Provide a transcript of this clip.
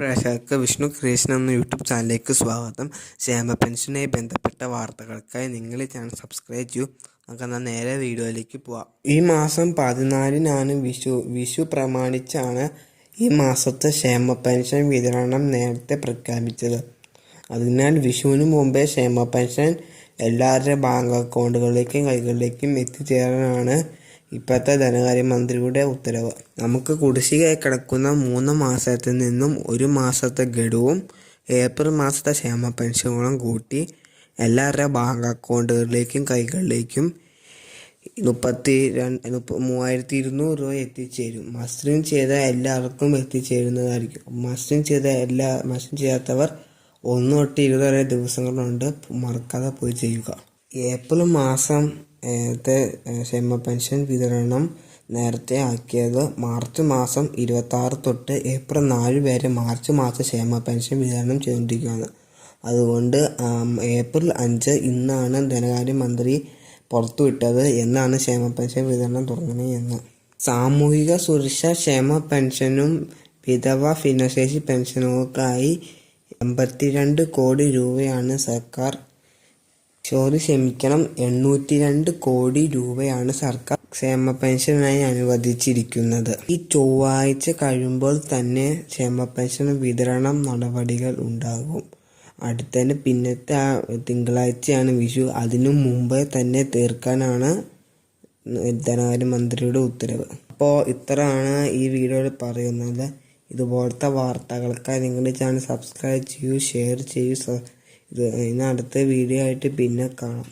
പ്രേക്ഷകർക്ക് വിഷ്ണു ക്രിയേഷൻ എന്ന യൂട്യൂബ് ചാനലിലേക്ക് സ്വാഗതം. ക്ഷേമ പെൻഷനുമായി ബന്ധപ്പെട്ട വാർത്തകൾക്കായി നിങ്ങൾ ഈ ചാനൽ സബ്സ്ക്രൈബ് ചെയ്യൂ. നമുക്ക് എന്നാൽ നേരെ വീഡിയോയിലേക്ക് പോവാം. ഈ മാസം പതിനാലിനാണ് വിഷു. വിഷു പ്രമാണിച്ചാണ് ഈ മാസത്തെ ക്ഷേമ പെൻഷൻ വിതരണം നേരത്തെ പ്രഖ്യാപിച്ചത്. അതിനാൽ വിഷുവിന് മുമ്പേ ക്ഷേമ പെൻഷൻ എല്ലാവരുടെ ബാങ്ക് അക്കൗണ്ടുകളിലേക്കും കൈകളിലേക്കും എത്തിച്ചേരാനാണ് ഇപ്പോഴത്തെ ധനകാര്യമന്ത്രിയുടെ ഉത്തരവ്. നമുക്ക് കുടിശ്ശികയായി കിടക്കുന്ന മൂന്ന് മാസത്തിൽ നിന്നും ഒരു മാസത്തെ ഗഡുവും ഏപ്രിൽ മാസത്തെ ക്ഷേമ പെൻഷനുകളും കൂട്ടി എല്ലാവരുടെ ബാങ്ക് അക്കൗണ്ടുകളിലേക്കും കൈകളിലേക്കും മുപ്പത്തി രണ്ട് മൂവായിരത്തി ഇരുന്നൂറ് രൂപ എത്തിച്ചേരും. മസ്റ്ററിങ് ചെയ്ത എല്ലാവർക്കും എത്തിച്ചേരുന്നതായിരിക്കും. മസ്റ്ററിങ് ചെയ്ത എല്ലാ മസ്റ്ററിങ് ചെയ്യാത്തവർ ഒന്ന് തൊട്ട് ഇരുപത് വരെ ദിവസങ്ങളുണ്ട്. മറക്കാതെ പോയി ചെയ്യുക. ഏപ്രിൽ മാസം ത്തെ ക്ഷേമ പെൻഷൻ വിതരണം നേരത്തെ ആക്കിയത് മാർച്ച് മാസം ഇരുപത്തി ആറ് തൊട്ട് ഏപ്രിൽ നാല് വരെ മാർച്ച് മാസം ക്ഷേമ പെൻഷൻ വിതരണം ചെയ്തുകൊണ്ടിരിക്കുകയാണ്. അതുകൊണ്ട് ഏപ്രിൽ അഞ്ച് ഇന്നാണ് ധനകാര്യമന്ത്രി പുറത്തുവിട്ടത് എന്നാണ് ക്ഷേമ പെൻഷൻ വിതരണം തുടങ്ങുന്നത് എന്ന്. സാമൂഹിക സുരക്ഷാ ക്ഷേമ പെൻഷനും വിധവ ഭിന്നശേഷി പെൻഷനുകൾക്കായി എൺപത്തിരണ്ട് കോടി രൂപയാണ് സർക്കാർ സോറി ക്ഷമിക്കണം. എണ്ണൂറ്റി രണ്ട് കോടി രൂപയാണ് സർക്കാർ ക്ഷേമ പെൻഷനായി അനുവദിച്ചിരിക്കുന്നത്. ഈ ചൊവ്വാഴ്ച കഴിയുമ്പോൾ തന്നെ ക്ഷേമ പെൻഷൻ വിതരണം നടപടികൾ ഉണ്ടാകും. അടുത്തന്നെ പിന്നത്തെ തിങ്കളാഴ്ചയാണ് വിഷു. അതിനു മുമ്പേ തന്നെ തീർക്കാനാണ് ധനകാര്യമന്ത്രിയുടെ ഉത്തരവ്. അപ്പോൾ ഇത്രയാണ് ഈ വീഡിയോയിൽ പറയുന്നത്. ഇതുപോലത്തെ വാർത്തകൾക്കായി നിങ്ങളുടെ ചാനൽ സബ്സ്ക്രൈബ് ചെയ്യൂ ഷെയർ ചെയ്യൂ ഇത് അടുത്ത വീഡിയോ ആയിട്ട് പിന്നെ കാണാം.